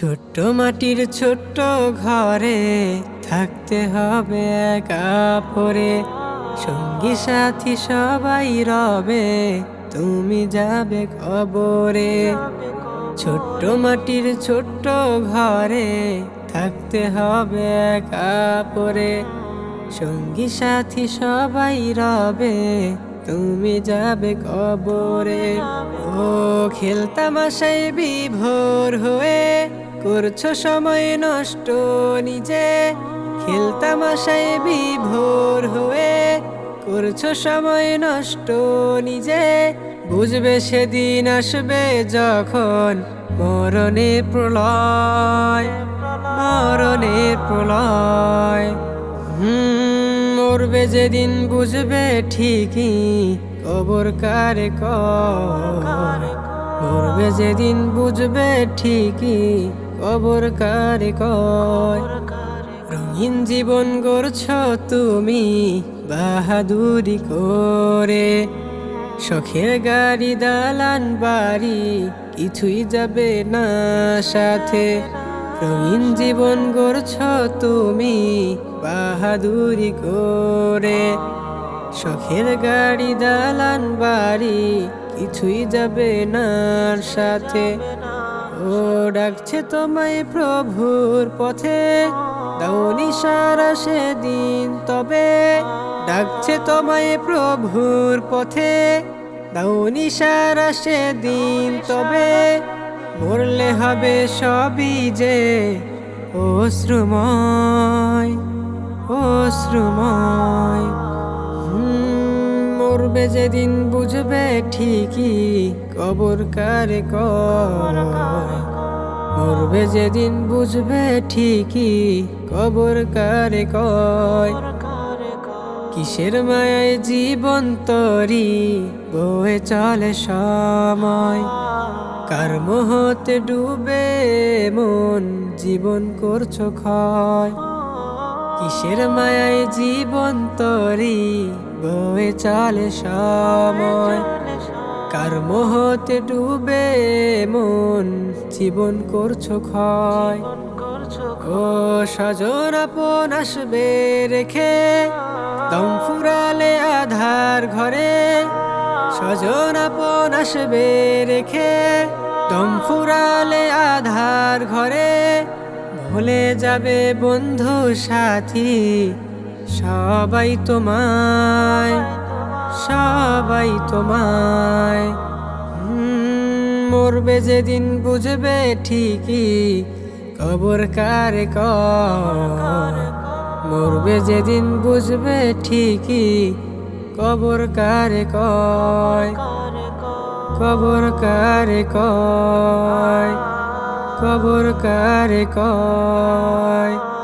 ছোট্ট মাটির ছোট্ট ঘরে থাকতে হবে একা পরে সঙ্গী সাথী সবাই রবে, তুমি যাবে কবরে। ছোট্ট মাটির ছোট্ট ঘরে থাকতে হবে একা পরে সঙ্গী সাথী সবাই রবে, তুমি যাবে কবরে। ও খেলতাম খেলতামাশাই বিভোর হয়ে করছ সময় নষ্ট নিজে খেলতামাশাই বিভোর হয়ে। করছ সময় নষ্ট নিজে বুঝবে সেদিন আসবে যখন মরণে প্রলয় মরণে প্রলয়। হুম, মরবে যেদিন বুঝবে ঠিকই কবর কারে কর। মরবে যেদিন বুঝবে ঠিকই কবর কারে কয়? রঙিন জীবন গড়ছ তুমি, বাহাদুরি করে। শখের গাড়ি, দালান, বাড়ি, কিছুই যাবে না সাথে। রঙিন জীবন গড়ছ তুমি, বাহাদুরি করে। শখের গাড়ি, দালান, বাড়ি, কিছুই যাবে না সাথে। ও ডাকছে তোমায় প্রভুর পথে। দাউনি সারা সেদিন তবে। ডাকছে তোমায় প্রভুর পথে। দাউনি সারা সেদিন তবে। মরলে হবে সবই যে অশ্রুময় অশ্রুময়। মরবে যেদিন বুঝবে ঠিকই কবর কারে কয় মরবে যেদিন বুঝবে ঠিকই কবর কারে কয় কিসের মায়ায় জীবন তরি বয়ে চলে সময়। কার মোহতে ডুবে মন জীবন করছ ক্ষয়। কিসের মায়ায় জীবন তরি বয়ে চলে সময়। কার মোহতে ডুবে মন, জীবন করছ ক্ষয়। ও সজন আপন আসবে রেখে, দম ফুরালে আধার ঘরে। সজন আপন আসবে রেখে, দম ফুরালে আধার ঘরে। ভুলে যাবে বন্ধু সাথী সবাই তোমায় সবাই তোমায়। মরবে যেদিন বুঝবে ঠিকই কবর কর। মরবে যেদিন বুঝবে ঠিকই কবর কারে কয়। কবর কারে কয়, কবর কারে কয়।